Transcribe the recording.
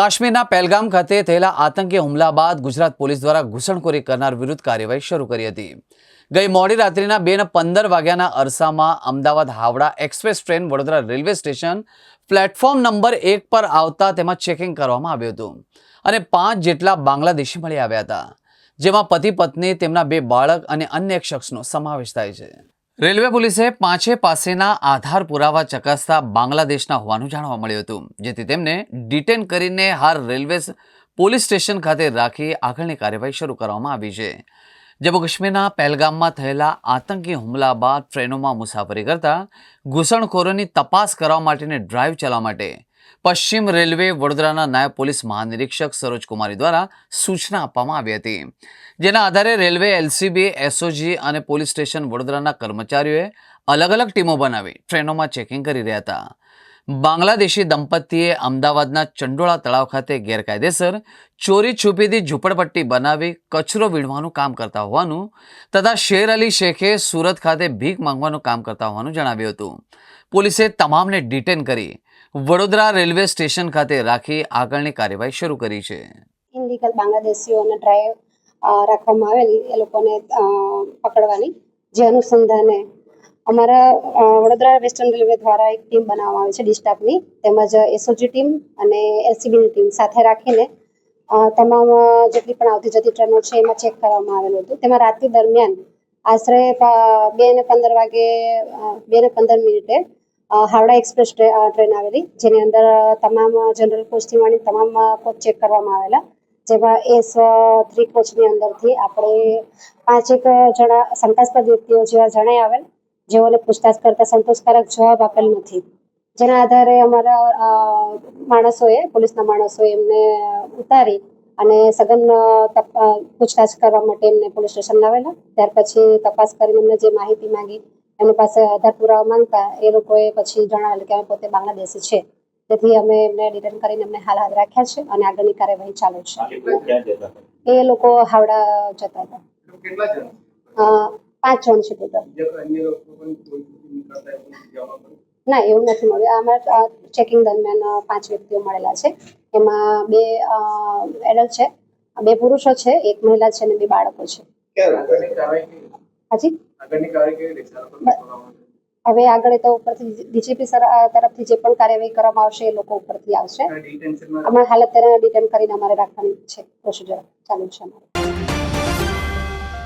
કાશ્મીરના પહેલગામ ખાતે થયેલા આતંકી હુમલા બાદ ગુજરાત પોલીસ દ્વારા ઘૂસણખોરી કરનાર વિરુદ્ધ કાર્યવાહી શરૂ કરી હતી. ગઈ મોડી રાત્રિના બે ને પંદર વાગ્યાના અરસામાં Ahmedabad Howrah express train Vadodara railway station platform number એક પર આવતા તેમાં ચેકિંગ કરવામાં આવ્યું હતું અને પાંચ જેટલા બાંગ્લાદેશી મળી આવ્યા હતા, જેમાં પતિ પત્ની તેમના બે બાળક અને અન્ય એક શખ્સનો સમાવેશ થાય છે. રેલવે પોલીસે પાંચે પાસેના આધાર પુરાવા ચકાસતા બાંગ્લાદેશના હોવાનું જાણવા મળ્યું હતું, જેથી તેમને ડિટેન કરીને હાર રેલવે પોલીસ સ્ટેશન ખાતે રાખી આગળની કાર્યવાહી શરૂ કરવામાં આવી છે. જમ્મુ કાશ્મીરના પહેલગામમાં થયેલા આતંકી હુમલા બાદ ટ્રેનોમાં મુસાફરી કરતા ઘૂસણખોરોની તપાસ કરવા માટેની ડ્રાઈવ ચલાવવા માટે પશ્ચિમ રેલવે વડોદરાના નાયબ પોલીસ મહાનિરીક્ષક સરોજ કુમારી દ્વારા સૂચના આપવામાં આવી હતી. જેના આધારે રેલવે, એલસીબી, એસઓજી અને પોલીસ સ્ટેશન વડોદરાના કર્મચારીઓએ અલગ અલગ ટીમો બનાવી ટ્રેનોમાં ચેકિંગ કરી રહ્યા હતા. બાંગ્લાદેશી દંપતીએ અમદાવાદના ચંડોળા તળાવ ખાતે ગેરકાયદેસર ચોરી છુપીથી ઝૂંપડપટ્ટી બનાવી કચરો વીણવાનું કામ કરતા હોવાનું તથા શેર અલી શેખે સુરત ખાતે ભીખ માંગવાનું કામ કરતા હોવાનું જણાવ્યું હતું. પોલીસે તમામને ડિટેન કરી વડોદરા રેલવે સ્ટેશન ખાતે રાખી આગળની કાર્યવાહી શરૂ કરી છે. ઇલીગલ બાંગ્લાદેશીઓને ડ્રાઈવ રાખવામાં આવેલી એ લોકોને પકડવાની જે અનુસંધાને અમારા વડોદરા વેસ્ટર્ન રેલવે દ્વારા એક ટીમ બનાવવામાં આવી છે ડિસ્ટાફની તેમજ એસઓજી ટીમ અને એલસીબીની ટીમ સાથે રાખીને તમામ જેટલી પણ આવતી જતી ટ્રેનો છે એમાં ચેક કરવામાં આવેલું હતું. તેમાં રાત્રિ દરમિયાન આશરે બે ને પંદર વાગે બે ને પંદર મિનિટે હાવડા એક્સપ્રેસ ટ્રેન આવેલી, જેની અંદર તમામ જનરલ કોચથી માંડી તમામ કોચ ચેક કરવામાં આવેલા. જેમાં એસ થ્રી કોચની અંદરથી આપણે પાંચેક જણા શંકાસ્પદ વ્યક્તિઓ જેવા જણાઈ આવેલ. જેઓને પૂછતાછ કરતા સંતોષકારક જવાબ આપેલ નથી. જેના આધારે અમારા માણસોએ પોલીસના માણસોએ એમને ઉતારી અને સઘન પૂછતાછ કરવા માટે એમને પોલીસ સ્ટેશન લાવેલા ત્યાર પછી તપાસ કરીને એમને જે માહિતી માંગી એમની પાસે આધાર પુરાવા માંગતા એ લોકોએ પછી જણાવેલું કે અમે પોતે બાંગ્લાદેશી છે. તેથી અમે એમને ડિટેન કરીને એમને હાલ હાથ રાખ્યા છે અને આગળની કાર્યવાહી ચાલુ છે. એ લોકો હાવડા જતા હતા. પાંચ જણ છે ટોટલ ના એવું નથી મળ્યું અમારા ચેકિંગ દરમિયાન પાંચ વ્યક્તિઓ મળેલા છે. એમાં બે એડલ્ટ છે બે પુરુષો છે એક મહિલા છે અને બે બાળકો છે? હાજી? હવે આગળ તો ઉપરથી ડીજીપી સર તરફથી જે પણ કાર્યવાહી કરવામાં આવશે એ લોકો ઉપરથી આવશે. અમારે હાલત અત્યારે ડિટેન કરીને અમારે રાખવાની છે પ્રોસિજર ચાલુ છે અમારે.